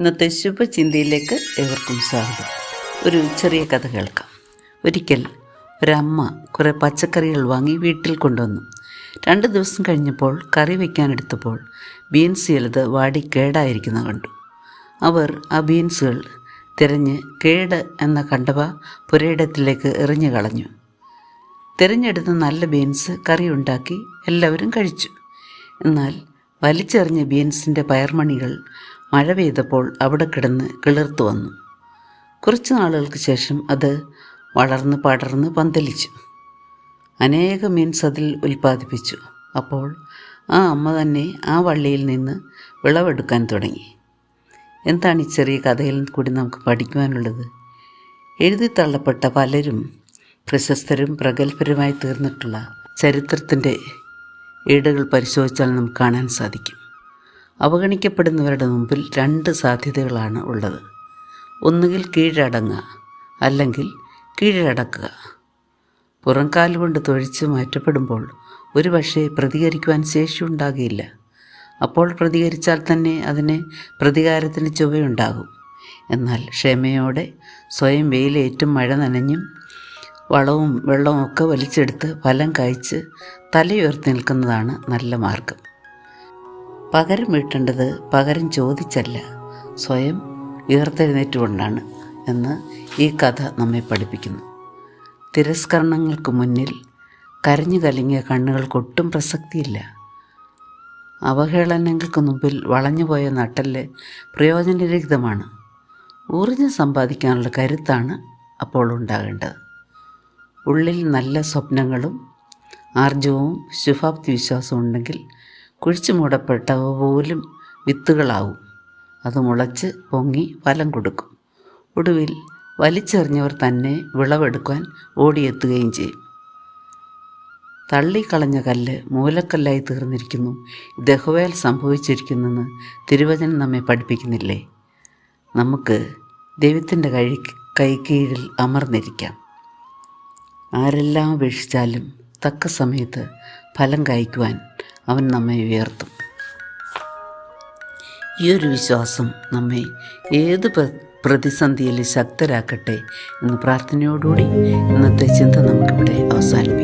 ഇന്നത്തെ ശുഭചിന്തയിലേക്ക് ഏവർക്കും സ്വാഗതം. ഒരു ചെറിയ കഥ കേൾക്കാം. ഒരിക്കൽ ഒരമ്മ കുറേ പച്ചക്കറികൾ വാങ്ങി വീട്ടിൽ കൊണ്ടുവന്നു. രണ്ട് ദിവസം കഴിഞ്ഞപ്പോൾ കറി വയ്ക്കാനെടുത്തപ്പോൾ ബീൻസ് ചിലത് വാടി കേടായിരിക്കുന്ന കണ്ടു. അവർ ആ ബീൻസുകൾ തിരഞ്ഞ് കേട് എന്ന കണ്ടവ പുരയിടത്തിലേക്ക് എറിഞ്ഞു കളഞ്ഞു. തിരഞ്ഞെടുത്ത നല്ല ബീൻസ് കറി ഉണ്ടാക്കി എല്ലാവരും കഴിച്ചു. എന്നാൽ വലിച്ചെറിഞ്ഞ ബീൻസിന്റെ പയർമണികൾ മഴ പെയ്തപ്പോൾ അവിടെ കിടന്ന് കിളിർത്തു വന്നു. കുറച്ച് നാളുകൾക്ക് ശേഷം അത് വളർന്ന് പടർന്ന് പന്തലിച്ചു. അനേക മീൻസ് അതിൽ ഉൽപ്പാദിപ്പിച്ചു. അപ്പോൾ ആ അമ്മ തന്നെ ആ വള്ളിയിൽ നിന്ന് വിളവെടുക്കാൻ തുടങ്ങി. എന്താണ് ഈ ചെറിയ കഥയിൽ കൂടി നമുക്ക് പഠിക്കുവാനുള്ളത്? എഴുതി തള്ളപ്പെട്ട പലരും പ്രശസ്തരും പ്രഗത്ഭരുമായി തീർന്നിട്ടുള്ള ചരിത്രത്തിന്റെ ഏടുകൾ പരിശോധിച്ചാൽ നമുക്ക് കാണാൻ സാധിക്കും. അവഗണിക്കപ്പെടുന്നവരുടെ മുമ്പിൽ രണ്ട് സാധ്യതകളാണ് ഉള്ളത്. ഒന്നുകിൽ കീഴടങ്ങുക അല്ലെങ്കിൽ കീഴടക്കുക. പുറംകാലുകൊണ്ട് തൊഴിച്ച് മാറ്റപ്പെടുമ്പോൾ ഒരു പക്ഷേ പ്രതികരിക്കുവാൻ ശേഷിയുണ്ടാകുകയില്ല അപ്പോൾ പ്രതികരിച്ചാൽ തന്നെ അതിന് പ്രതികാരത്തിന് ചുവയുണ്ടാകും. എന്നാൽ ക്ഷമയോടെ സ്വയം വെയിലേറ്റും മഴ നനഞ്ഞും വളവും വെള്ളവും ഒക്കെ വലിച്ചെടുത്ത് ഫലം കഴിച്ച് തലയുയർത്തി നിൽക്കുന്നതാണ് നല്ല മാർഗം. പകരം വീട്ടേണ്ടത് പകരം ചോദിച്ചല്ല സ്വയം ഉയർത്തെഴുന്നേറ്റുകൊണ്ടാണ് എന്ന് ഈ കഥ നമ്മെ പഠിപ്പിക്കുന്നു. തിരസ്കരണങ്ങൾക്ക് മുന്നിൽ കരഞ്ഞു കലങ്ങിയ കണ്ണുകൾക്കൊട്ടും പ്രസക്തിയില്ല. അവഹേളനങ്ങൾക്ക് മുമ്പിൽ വളഞ്ഞുപോയ നട്ടൽ പ്രയോജനരഹിതമാണ്. ഊർജം സമ്പാദിക്കാനുള്ള കരുത്താണ് അപ്പോൾ ഉണ്ടാകേണ്ടത്. ഉള്ളിൽ നല്ല സ്വപ്നങ്ങളും ആർജവും ശുഭാപ്തി വിശ്വാസവും ഉണ്ടെങ്കിൽ കുഴിച്ചു മൂടപ്പെട്ടവ പോലും വിത്തുകളാവും. അത് മുളച്ച് പൊങ്ങി ഫലം കൊടുക്കും. ഒടുവിൽ വലിച്ചെറിഞ്ഞവർ തന്നെ വിളവെടുക്കാൻ ഓടിയെത്തുകയും ചെയ്യും. തള്ളിക്കളഞ്ഞ കല്ല് മൂലക്കല്ലായി തീർന്നിരിക്കുന്നു. ദഹവേൽ സംഭവിച്ചിരിക്കുന്നെന്ന് തിരുവചനം നമ്മെ പഠിപ്പിക്കുന്നില്ലേ? നമുക്ക് ദൈവത്തിന്റെ കൈ കൈക്കീഴിൽ അമർന്നിരിക്കാം. ആരെല്ലാം ഉപേക്ഷിച്ചാലും തക്ക സമയത്ത് ഫലം കായ്ക്കുവാൻ അവൻ നമ്മെ ഉയർത്തും. ഈ ഒരു വിശ്വാസം നമ്മെ ഏത് പ്രതിസന്ധിയിൽ ശക്തരാക്കട്ടെ എന്ന് പ്രാർത്ഥനയോടുകൂടി ഇന്നത്തെ ചിന്ത നമുക്കിവിടെ അവസാനിപ്പിക്കാം